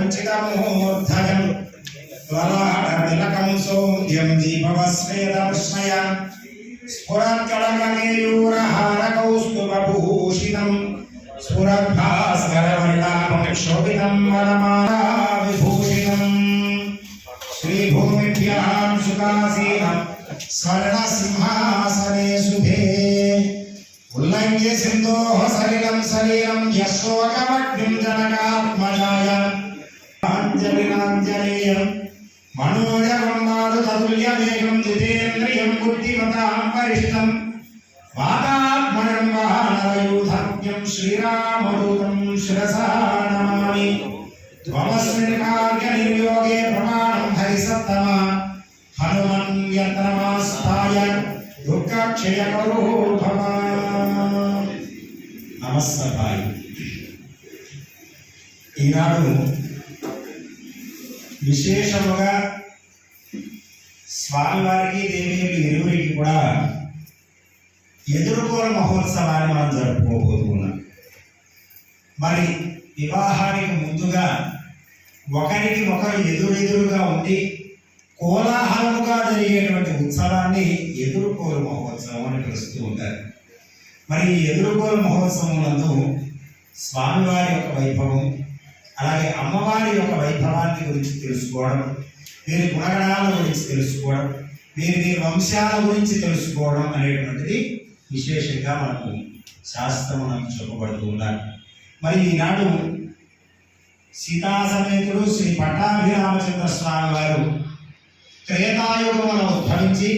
కంచికమూర్ధజం జ్వలాఢతిలకం సౌంధ్యం దీపవస్వేదర్శయ స్ఫురత్కళకమేయూరహారకౌస్తుభూషితం స్ఫురద్భాస్కరవర్ణాక్షోభితం వరమాలా విభూషితం శ్రీభూమిభ్యాం సుఖాసీనం స్వర్ణసింహాసనే శుభే ఉల్లంఘ్య సింధోహ సలిలం శరీరం యశోకమగ్నిం జనకాత్మజాయ. జ్ఞానాంజనేయం మనోజమన్నాడు తతుల్యమేకం జితేంద్రియం బుద్ధిమతాం పరిష్టం. వాతాత్మనం వాహనయూధజ్ఞం శ్రీరామదూతం శిరసా నమామి. ఈనాడు విశేషముగా స్వామివారికి దేవీలు ఇరువురికి కూడా ఎదుర్కోల మహోత్సవాన్ని మనం జరుపుకోబోతున్నాం. మరి వివాహానికి ముందుగా ఒకరికి ఒకరు ఎదురెదురుగా ఉండి కోలాహలముగా జరిగేటువంటి ఉత్సవాన్ని ఎదుర్కోల మహోత్సవం అని పిలుస్తూ ఉంటారు. మరి ఈ ఎదుర్కోల మహోత్సవం నందు స్వామివారి యొక్క వైభవం అలాగే అమ్మవారి యొక్క వైభవాన్ని గురించి తెలుసుకోవడం వీరి గుణగణాల గురించి తెలుసుకోవడం వీరి వీరి వంశాల గురించి తెలుసుకోవడం అనేటువంటిది విశేషంగా మనకు శాస్త్రం మనకు చెప్పబడుతూ ఉన్నారు మరి ఈనాడు సీతాసమేతుడు శ్రీ పట్టాభిరామచంద్ర స్వామి వారు త్రేతాయుగమును ఉద్భవించి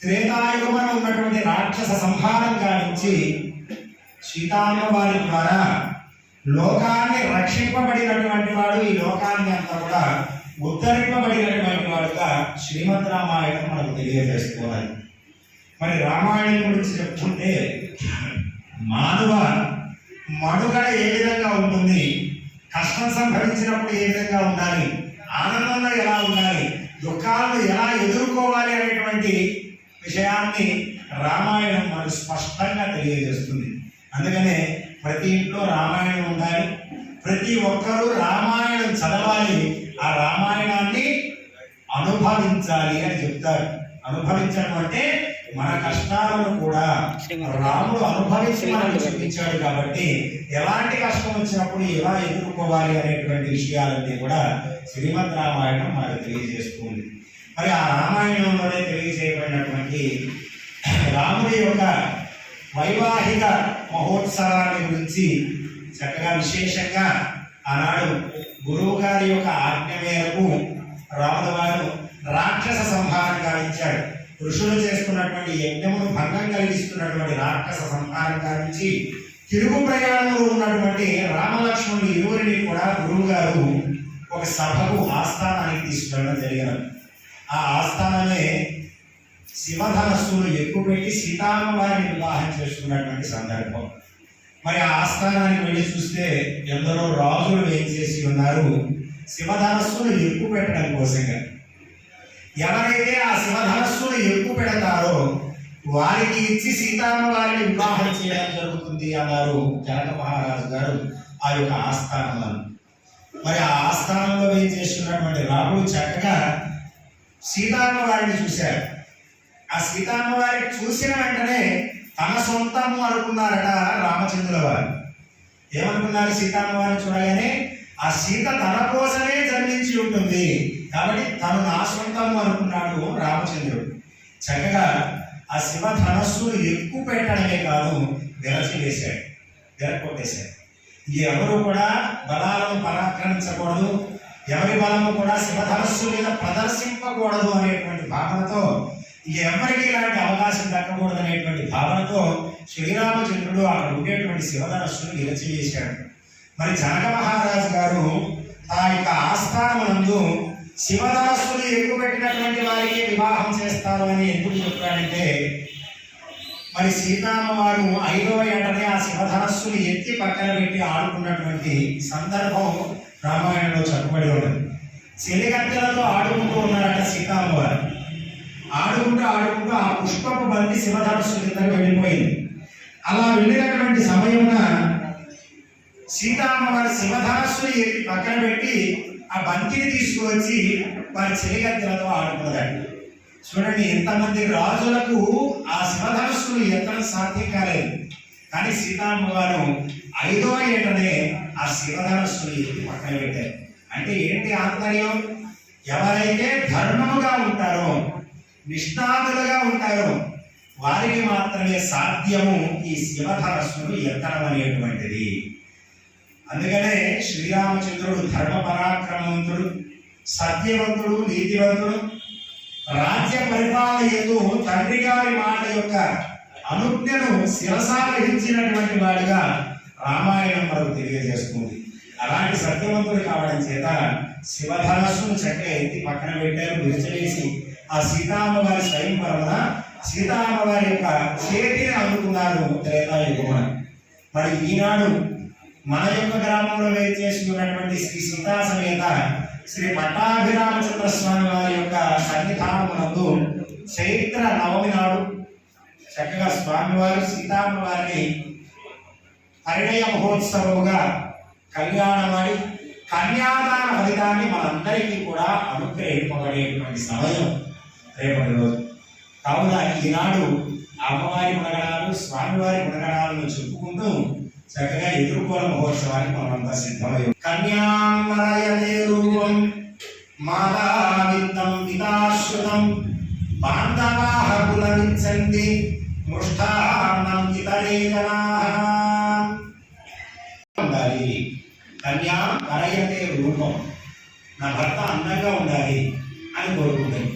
త్రేతాయుగమున ఉన్నటువంటి రాక్షస సంహారం గావించి సీతామ్మ వారి ద్వారా లోకాన్ని రక్షింపబడినటువంటి వాడు ఈ లోకాన్ని అంతా కూడా ఉద్ధరింపబడినటువంటి వాడుగా శ్రీమద్ రామాయణం మనకు తెలియజేసుకోవాలి మరి రామాయణం గురించి చెప్తుంటే మానవ మనుగడ ఏ విధంగా ఉంటుంది? కష్టం సంభవించినప్పుడు ఏ విధంగా ఉండాలి? ఆనందంలో ఎలా ఉండాలి? దుఃఖాలను ఎలా ఎదుర్కోవాలి అనేటువంటి విషయాన్ని రామాయణం మనకు స్పష్టంగా తెలియజేస్తుంది. అందుకనే ప్రతి ఇంట్లో రామాయణం ఉండాలి. ప్రతి ఒక్కరూ రామాయణం చదవాలి. ఆ రామాయణాన్ని అనుభవించాలి అని చెప్తారు. అనుభవించడం అంటే మన కష్టాలను కూడా రాముడు అనుభవించి మనకు చూపించాడు కాబట్టి ఎలాంటి కష్టం వచ్చినప్పుడు ఎలా ఎదుర్కోవాలి అనేటువంటి విషయాలన్నీ కూడా శ్రీమద్ రామాయణం మనకు తెలియజేస్తుంది. మరి ఆ రామాయణంలోనే తెలియజేయబడినటువంటి రాముడి యొక్క వైవాహిక మహోత్సవాన్ని గురించి చక్కగా విశేషంగా ఆనాడు గురువు గారి యొక్క ఆజ్ఞ మేరకు రాముల వారు రాక్షస సంహారం గావించాడు ఋషులు చేసుకున్నటువంటి యజ్ఞమును భంగం కలిగిస్తున్నటువంటి రాక్షస సంహారం గావించి తిరుగు ప్రయాణంలో ఉన్నటువంటి రామలక్ష్మణులు ఇరువురిని కూడా గురువు గారు ఒక సభకు ఆస్థానానికి తీసుకెళ్ళడం జరిగినది. ఆ ఆస్థానమే శివధనస్సును ఎక్కుపెట్టి సీతామ్మ వారిని వివాహం చేసుకున్నటువంటి సందర్భం. మరి ఆ ఆస్థానానికి వెళ్ళి చూస్తే ఎందరో రాజులు ఏం చేసి ఉన్నారు? శివధనస్సును ఎక్కువ పెట్టడం కోసంగా. ఎవరైతే ఆ శివధనస్సును ఎక్కువ పెడతారో వారికి ఇచ్చి సీతామ్మ వారిని వివాహం చేయడం జరుగుతుంది అన్నారు జనక మహారాజు గారు ఆ యొక్క ఆస్థానంలో. మరి ఆ ఆస్థానంలో ఏం చేస్తున్నటువంటి రాముడు చక్కగా సీతామ్మ వారిని చూశారు ఆ సీతమ్మ వారి చూసిన వెంటనే తన సొంతము అనుకున్నారట రామచంద్రుల వారు ఏమనుకున్నారు సీతమ్మ వారిని చూడగానే? ఆ సీత తన కోసమే జన్మించి ఉంటుంది. కాబట్టి తను నా సొంతము అనుకున్నాడు రామచంద్రుడు. చక్కగా ఆ శివ ధనస్సును ఎక్కువ పెట్టడమే కాదు విరచి వేశాడు విరక్కొట్టేశాడు ఎవరు కూడా బలాలను పరాక్రమించకూడదు. ఎవరి బలము కూడా శివధనస్సు మీద ప్రదర్శింపకూడదు అనేటువంటి భావనతో ఎవరికి ఇలాంటి అవకాశం దక్కకూడదు అనేటువంటి భావనతో శ్రీరామచంద్రుడు అక్కడ ఉండేటువంటి శివధనస్సును విరచివేశాడు మరి జనక మహారాజు గారు ఆ యొక్క ఆస్థానమునందు శివధనస్సులు ఎక్కువ పెట్టినటువంటి వారికి వివాహం చేస్తారు అని ఎందుకు చెప్పాడంటే మరి సీతామ్మ వారు ఐదవ ఏటనే ఆ శివధనస్సుని ఎత్తి పక్కన పెట్టి ఆడుకున్నటువంటి సందర్భం రామాయణంలో చెప్పబడి ఉన్నది. చెలిగట్టెలతో ఆడుకుంటూ ఉన్నారట సీతామ్మవారు ఆడుకుంటూ ఆడుకుంటూ ఆ పుష్పపు బంతి శివధనస్సు కిందకు వెళ్ళిపోయింది. అలా వెళ్ళినటువంటి సమయమున సీతామ్మవారి శివధనస్సుని పక్కన పెట్టి ఆ బంతిని తీసుకువచ్చి వారి చెలిగద్దెలతో ఆడుకున్నదండి. చూడండి ఎంతమంది రాజులకు ఆ శివధనస్సులు ఎత్తడం సాధ్యం కాలేదు. కానీ సీతామ్మవారు ఐదవ ఏటనే ఆ శివధనస్సును ఎత్తి పక్కన పెట్టారు. అంటే ఏంటి ఆంతర్యం? ఎవరైతే ధర్మముగా ఉంటారో నిష్ణాతులుగా ఉంటారో. వారికి మాత్రమే సాధ్యము ఈ శివధనస్సును ఎత్తడం అనేటువంటిది అందుకనే శ్రీరామచంద్రుడు ధర్మ పరాక్రమవంతుడు సత్యవంతుడు నీతివంతుడు రాజ్య పరిపాలన ఎందు తండ్రి గారి మాట యొక్క అనుజ్ఞను శిరసా వహించినటువంటి వాడిగా రామాయణం మనకు తెలియజేస్తుంది. అలాంటి సత్యవంతుడు కావడం చేత శివధనస్సును చక్కగా ఎత్తి పక్కన పెట్టారు విరిచలేసి ఆ సీతామ్మవారి స్వయంవరమున సీతామ్మవారి యొక్క చేతిని అందుకున్నారు త్రేతాయుగమున మరి ఈనాడు మన యొక్క గ్రామంలో వేరు చేసుకున్నటువంటి శ్రీ సీతా సమేత శ్రీ పట్టాభిరామచంద్ర స్వామి వారి యొక్క సన్నిధానమునందు చైత్ర నవమి నాడు చక్కగా స్వామివారు సీతామ్మ వారిని పరిణయ మహోత్సవముగా కళ్యాణమాడి కన్యాదాన ఫలితాన్ని మనందరికీ కూడా అనుగ్రహింపబడేటువంటి సమయం. రేపటి రోజు కావున ఈనాడు అమ్మవారి గుణగణాలు స్వామివారి గుణగణాలను చెప్పుకుంటూ చక్కగా ఎదుర్కోల మహోత్సవానికి మనమంతా సిద్ధమయ్యాం. కన్యామరయతే రూపం మాతా పితాశ్రుతం బాంధవాః కులమిచ్చంతి మృష్టాన్నం ఇతరే ఉండాలి. కన్యా మరయతే రూపం నా భర్త అందంగా ఉండాలి అని కోరుకుంటుంది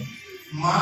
মা